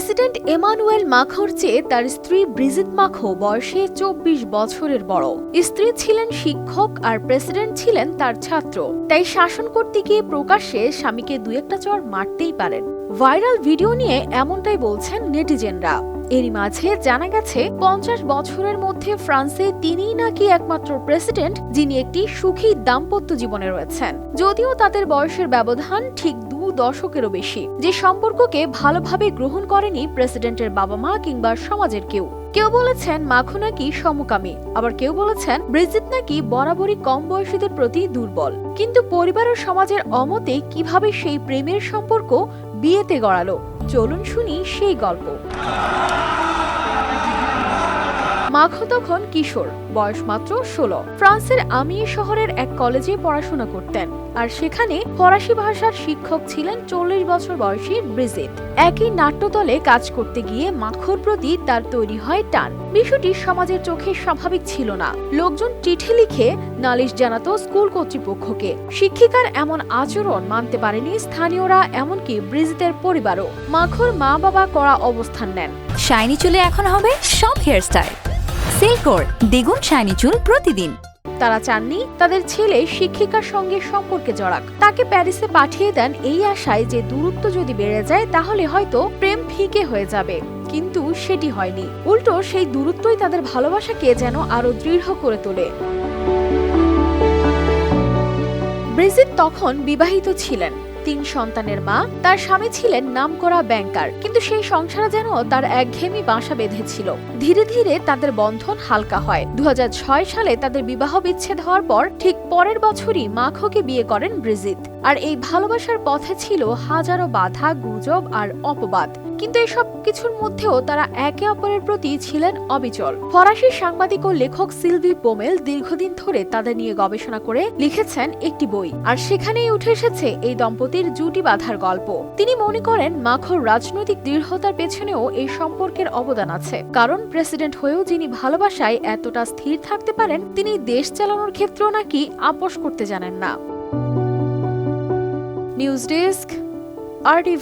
President Emmanuel মাখোর চেয়ে তার স্ত্রী ব্রিজিত মাখো বয়সে চব্বিশ বছরের বড়। স্ত্রী ছিলেন শিক্ষক আর প্রেসিডেন্ট ছিলেন তার ছাত্র। তাই শাসন করতে গিয়ে প্রকাশ্যে স্বামীকে দু একটা চর মারতেই পারেন। ভাইরাল ভিডিও নিয়ে এমনটাই বলছেন নেটিজেনরা। এরই মাঝে জানা গেছে, পঞ্চাশ বছরের মধ্যে ফ্রান্সে তিনিই নাকি একমাত্র প্রেসিডেন্ট যিনি একটি সুখী দাম্পত্য জীবনে রয়েছেন। যদিও তাদের বয়সের ব্যবধান ঠিক দু দশকেরও বেশি, যে সম্পর্ককে ভালোভাবে গ্রহণ করেনি প্রেসিডেন্টের বাবা মা কিংবা সমাজের কেউ। কেউ বলেছেন মাখো নাকি সমকামী, আবার কেউ বলেছেন ব্রিজিত নাকি বরাবরই কম বয়সীদের প্রতি দুর্বল। কিন্তু পরিবার ও সমাজের অমতে কীভাবে সেই প্রেমের সম্পর্ক বিয়েতে গড়ালো? চলুন শুনি সেই গল্প। মাখো তখন কিশোর, বয়স মাত্র ষোলো। ফ্রান্সের আমিয়ে শহরের এক কলেজে পড়াশোনা করতেন আর সেখানে ফরাসি ভাষার শিক্ষক ছিলেন চল্লিশ বছর বয়সী ব্রিজিত। একই নাট্যদলে কাজ করতে গিয়ে মাখোর প্রতি তার তৈরি হয় টান। বিষয়টি সমাজের চোখে স্বাভাবিক ছিল না। লোকজন চিঠি লিখে নালিশ জানাতো স্কুল কর্তৃপক্ষকে। শিক্ষিকার এমন আচরণ মানতে পারেনি স্থানীয়রা, এমনকি ব্রিজিতের পরিবারও। মাখোর মা বাবা করা অবস্থান নেন। শাইনি চুলে এখন হবে সব হেয়ারস্টাইল সিল্কোর দ্বিগুণ শাইনি চুল প্রতিদিন। তারা চাননি তাদের ছেলে শিক্ষিকার সঙ্গে সম্পর্কে জড়াক। তাকে প্যারিসে পাঠিয়ে দেন এই আশায় যে দূরত্ব যদি বেড়ে যায়, তাহলে হয়তো প্রেম ফিকে হয়ে যাবে। কিন্তু সেটি হয়নি। উল্টো সেই দূরত্বই তাদের ভালোবাসাকে যেন আরও দৃঢ় করে তোলে। ব্রিজিত তখন বিবাহিত ছিলেন। তিন সন্তানের মা। তার স্বামী ছিলেন নামকরা ব্যাংকার। কিন্তু সেই সংসারে যেন তার একঘেয়েমি বাসা বেঁধেছিল। ধীরে ধীরে তাদের বন্ধন হালকা হয়। দু হাজার ছয় সালে তাদের বিবাহ বিচ্ছেদ হওয়ার পর ঠিক পরের বছরই মাখোকে বিয়ে করেন ব্রিজিত। আর এই ভালোবাসার পথে ছিল হাজারো বাধা, গুজব আর অপবাদ। কিন্তু এসব কিছুর মধ্যেও তারা একে অপরের প্রতি ছিলেন অবিচল। ফরাসি সাংবাদিক ও লেখক সিলভি বোমেল দীর্ঘদিন ধরে তাদের নিয়ে গবেষণা করে লিখেছেন একটি বই। আর সেখানেই উঠে এসেছে এই দম্পতির জুটি বাঁধার গল্প। তিনি মনে করেন, মাখোর রাজনৈতিক দৃঢ়তার পেছনেও এই সম্পর্কের অবদান আছে। কারণ প্রেসিডেন্ট হয়েও যিনি ভালোবাসায় এতটা স্থির থাকতে পারেন, তিনি দেশ চালানোর ক্ষেত্রেও নাকি আপোষ করতে জানেন না। News desk R T